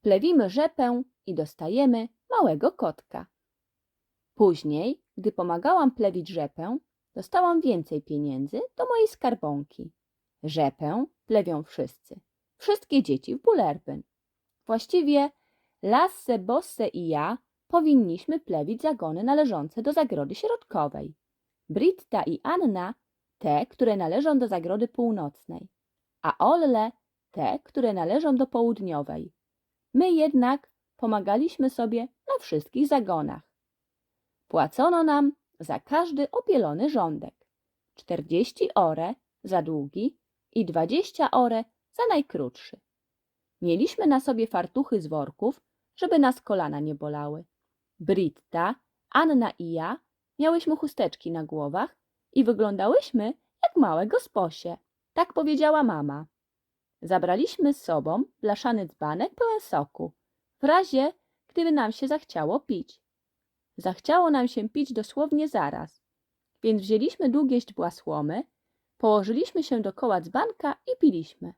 Plewimy rzepę i dostajemy małego kotka. Później, gdy pomagałam plewić rzepę, dostałam więcej pieniędzy do mojej skarbonki. Rzepę plewią wszyscy. Wszystkie dzieci w Bullerbyn. Właściwie Lasse, Bosse i ja powinniśmy plewić zagony należące do zagrody środkowej. Britta i Anna te, które należą do zagrody północnej, a Olle te, które należą do południowej. My jednak pomagaliśmy sobie na wszystkich zagonach. Płacono nam za każdy obielony rządek. 40 ore za długi i 20 ore za najkrótszy. Mieliśmy na sobie fartuchy z worków, żeby nas kolana nie bolały. Britta, Anna i ja miałyśmy chusteczki na głowach i wyglądałyśmy jak małe gosposie. Tak powiedziała mama. Zabraliśmy z sobą blaszany dzbanek pełen soku, w razie gdyby nam się zachciało pić. Zachciało nam się pić dosłownie zaraz, więc wzięliśmy długie źdźbła słomy, położyliśmy się dokoła dzbanka i piliśmy.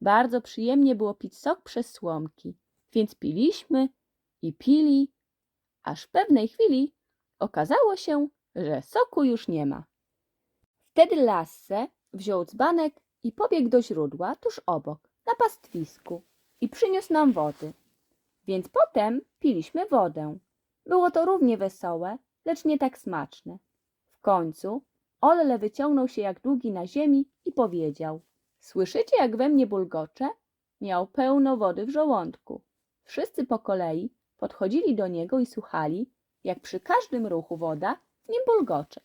Bardzo przyjemnie było pić sok przez słomki, więc piliśmy i pili, aż w pewnej chwili okazało się, że soku już nie ma. Wtedy Lasse wziął dzbanek i pobiegł do źródła tuż obok, na pastwisku i przyniósł nam wody. Więc potem piliśmy wodę. Było to równie wesołe, lecz nie tak smaczne. W końcu Olle wyciągnął się jak długi na ziemi i powiedział Słyszycie, jak we mnie bulgocze? Miał pełno wody w żołądku. Wszyscy po kolei podchodzili do niego i słuchali, jak przy każdym ruchu woda w nim bulgocze.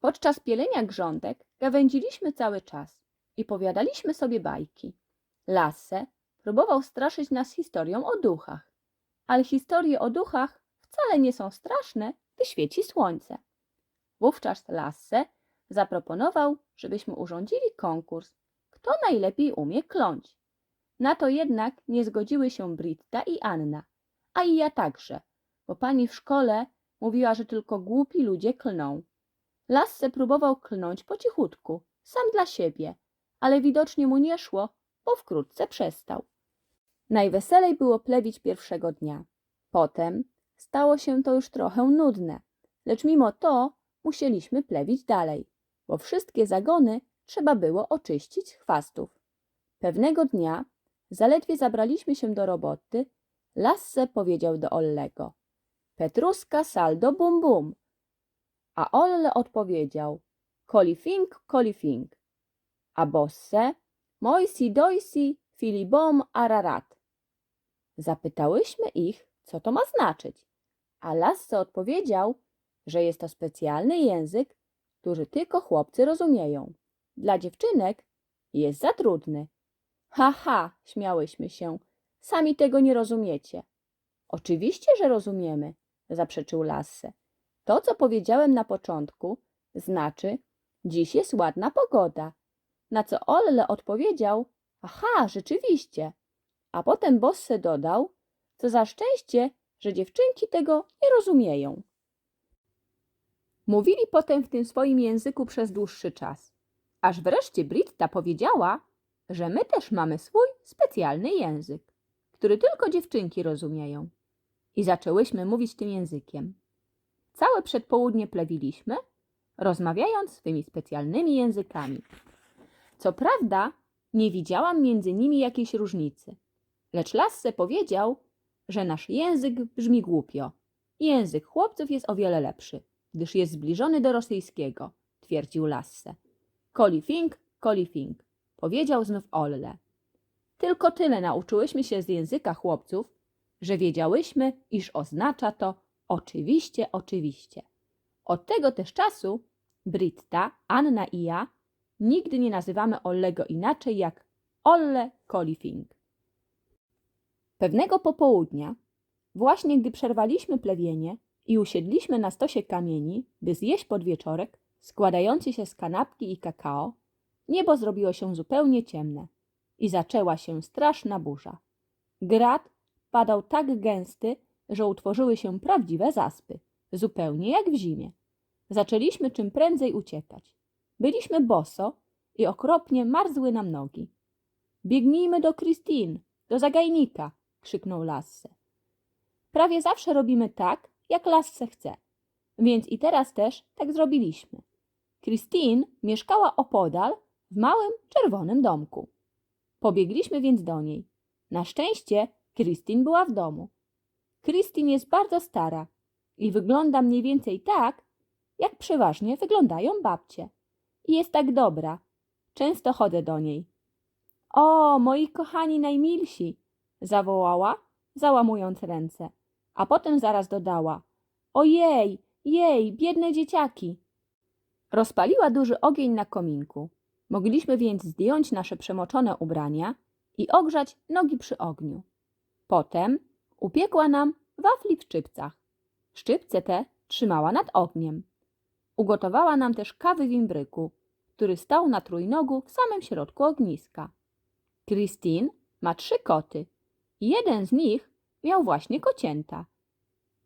Podczas pielenia grządek gawędziliśmy cały czas i powiadaliśmy sobie bajki. Lasse próbował straszyć nas historią o duchach, ale historie o duchach wcale nie są straszne, gdy świeci słońce. Wówczas Lasse zaproponował, żebyśmy urządzili konkurs, kto najlepiej umie kląć. Na to jednak nie zgodziły się Britta i Anna, a i ja także, bo pani w szkole mówiła, że tylko głupi ludzie klną. Lasse próbował klnąć po cichutku, sam dla siebie, ale widocznie mu nie szło, bo wkrótce przestał. Najweselej było plewić pierwszego dnia. Potem stało się to już trochę nudne, lecz mimo to musieliśmy plewić dalej, bo wszystkie zagony trzeba było oczyścić chwastów. Pewnego dnia, zaledwie zabraliśmy się do roboty, Lasse powiedział do Ollego Petruska saldo bum bum. A Olle odpowiedział Kolifink, kolifink. A Bosse Moisi doisi filibom ararat. Zapytałyśmy ich, co to ma znaczyć, a Lasse odpowiedział, że jest to specjalny język, który tylko chłopcy rozumieją. Dla dziewczynek jest za trudny. Ha, ha, śmiałyśmy się. Sami tego nie rozumiecie. Oczywiście, że rozumiemy, zaprzeczył Lasse. To, co powiedziałem na początku, znaczy, dziś jest ładna pogoda. Na co Olle odpowiedział, aha, rzeczywiście. A potem Bosse dodał, co za szczęście, że dziewczynki tego nie rozumieją. Mówili potem w tym swoim języku przez dłuższy czas, aż wreszcie Britta powiedziała, że my też mamy swój specjalny język, który tylko dziewczynki rozumieją. I zaczęłyśmy mówić tym językiem. Całe przedpołudnie plewiliśmy, rozmawiając swymi specjalnymi językami. Co prawda, nie widziałam między nimi jakiejś różnicy, lecz Lasse powiedział, że nasz język brzmi głupio. Język chłopców jest o wiele lepszy, gdyż jest zbliżony do rosyjskiego, twierdził Lasse. Kolifink, kolifink, powiedział znów Olle. Tylko tyle nauczyłyśmy się z języka chłopców, że wiedziałyśmy, iż oznacza to oczywiście, oczywiście. Od tego też czasu Britta, Anna i ja nigdy nie nazywamy Ollego inaczej jak Olle Kolifink. Pewnego popołudnia, właśnie gdy przerwaliśmy plewienie i usiedliśmy na stosie kamieni, by zjeść podwieczorek składający się z kanapki i kakao, niebo zrobiło się zupełnie ciemne i zaczęła się straszna burza. Grad padał tak gęsty, że utworzyły się prawdziwe zaspy, zupełnie jak w zimie. Zaczęliśmy czym prędzej uciekać. Byliśmy boso i okropnie marzły nam nogi. Biegnijmy do Christine, do zagajnika, krzyknął Lasse. Prawie zawsze robimy tak, jak Lasse chce, więc i teraz też tak zrobiliśmy. Christine mieszkała opodal w małym czerwonym domku. Pobiegliśmy więc do niej. Na szczęście Christine była w domu. Christine jest bardzo stara i wygląda mniej więcej tak, jak przeważnie wyglądają babcie. I jest tak dobra. Często chodzę do niej. O, moi kochani najmilsi! zawołała, załamując ręce, a potem zaraz dodała: Ojej, jej, biedne dzieciaki! Rozpaliła duży ogień na kominku. Mogliśmy więc zdjąć nasze przemoczone ubrania i ogrzać nogi przy ogniu. Potem upiekła nam wafli w szczypcach. Szczypce te trzymała nad ogniem. Ugotowała nam też kawy w imbryku, który stał na trójnogu w samym środku ogniska. Christine ma trzy koty jeden z nich miał właśnie kocięta.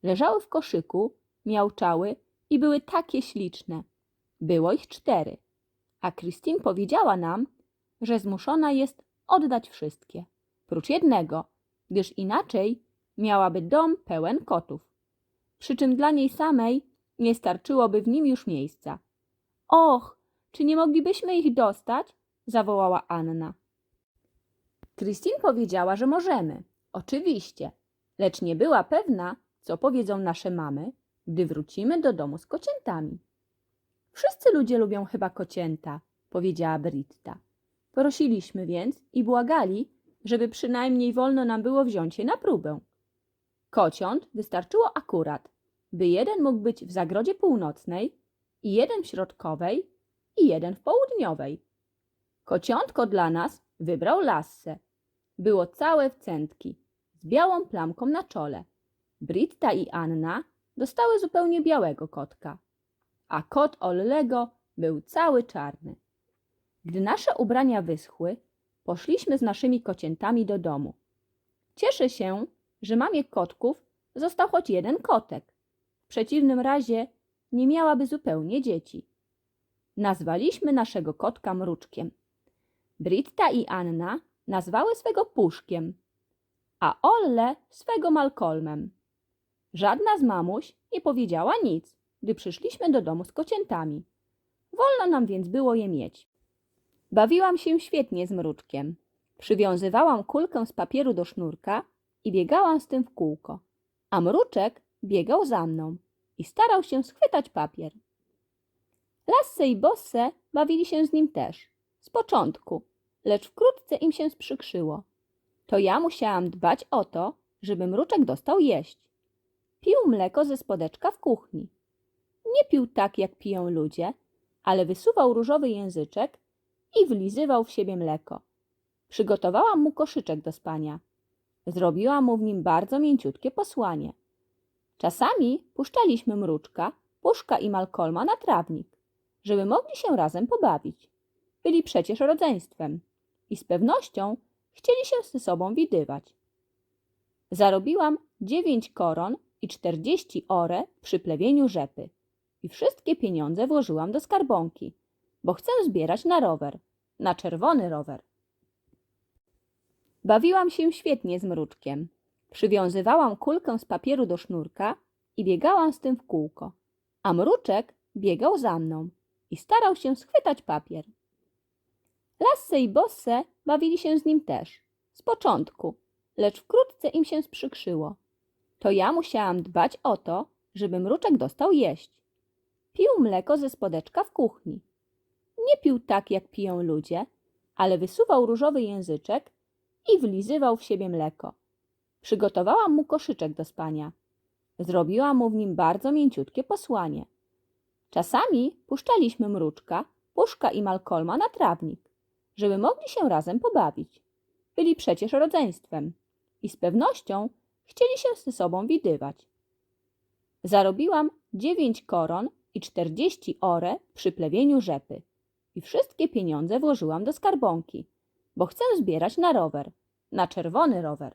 Leżały w koszyku, miauczały i były takie śliczne. Było ich cztery, a Christine powiedziała nam, że zmuszona jest oddać wszystkie, prócz jednego, gdyż inaczej miałaby dom pełen kotów. Przy czym dla niej samej nie starczyłoby w nim już miejsca. Och, czy nie moglibyśmy ich dostać? zawołała Anna. Christine powiedziała, że możemy. Oczywiście, lecz nie była pewna, co powiedzą nasze mamy, gdy wrócimy do domu z kociętami. Wszyscy ludzie lubią chyba kocięta, powiedziała Britta. Prosiliśmy więc i błagali, żeby przynajmniej wolno nam było wziąć je na próbę. Kociąt wystarczyło akurat, by jeden mógł być w zagrodzie północnej i jeden w środkowej i jeden w południowej. Kociątko dla nas wybrał Lasse. Było całe w centki, z białą plamką na czole. Britta i Anna dostały zupełnie białego kotka, a kot Ollego był cały czarny. Gdy nasze ubrania wyschły, poszliśmy z naszymi kociętami do domu. Cieszę się, że mamie kotków został choć jeden kotek. W przeciwnym razie nie miałaby zupełnie dzieci. Nazwaliśmy naszego kotka mruczkiem. Britta i Anna nazwały swego puszkiem, a Olle swego Malcolmem. Żadna z mamuś nie powiedziała nic, gdy przyszliśmy do domu z kociętami. Wolno nam więc było je mieć. Bawiłam się świetnie z mruczkiem. Przywiązywałam kulkę z papieru do sznurka i biegałam z tym w kółko, a mruczek biegał za mną i starał się schwytać papier. Lasse i Bosse bawili się z nim też, z początku, lecz wkrótce im się sprzykrzyło. To ja musiałam dbać o to, żeby mruczek dostał jeść. Pił mleko ze spodeczka w kuchni. Nie pił tak, jak piją ludzie, ale wysuwał różowy języczek i wlizywał w siebie mleko. Przygotowałam mu koszyczek do spania. Zrobiłam mu w nim bardzo mięciutkie posłanie. Czasami puszczaliśmy mruczka, puszka i Malkolma na trawnik, żeby mogli się razem pobawić. Byli przecież rodzeństwem i z pewnością chcieli się ze sobą widywać. Zarobiłam dziewięć koron i czterdzieści ore przy plewieniu rzepy i wszystkie pieniądze włożyłam do skarbonki, bo chcę zbierać na rower, na czerwony rower. Bawiłam się świetnie z mruczkiem. Przywiązywałam kulkę z papieru do sznurka i biegałam z tym w kółko, a mruczek biegał za mną i starał się schwytać papier. Lasse i Bosse bawili się z nim też, z początku, lecz wkrótce im się sprzykrzyło. To ja musiałam dbać o to, żeby mruczek dostał jeść. Pił mleko ze spodeczka w kuchni. Nie pił tak, jak piją ludzie, ale wysuwał różowy języczek i wlizywał w siebie mleko. Przygotowałam mu koszyczek do spania. Zrobiłam mu w nim bardzo mięciutkie posłanie. Czasami puszczaliśmy mruczka, puszka i Malkolma na trawnik, żeby mogli się razem pobawić. Byli przecież rodzeństwem i z pewnością chcieli się ze sobą widywać. Zarobiłam dziewięć koron i czterdzieści ore przy plewieniu rzepy i wszystkie pieniądze włożyłam do skarbonki, bo chcę zbierać na rower, na czerwony rower.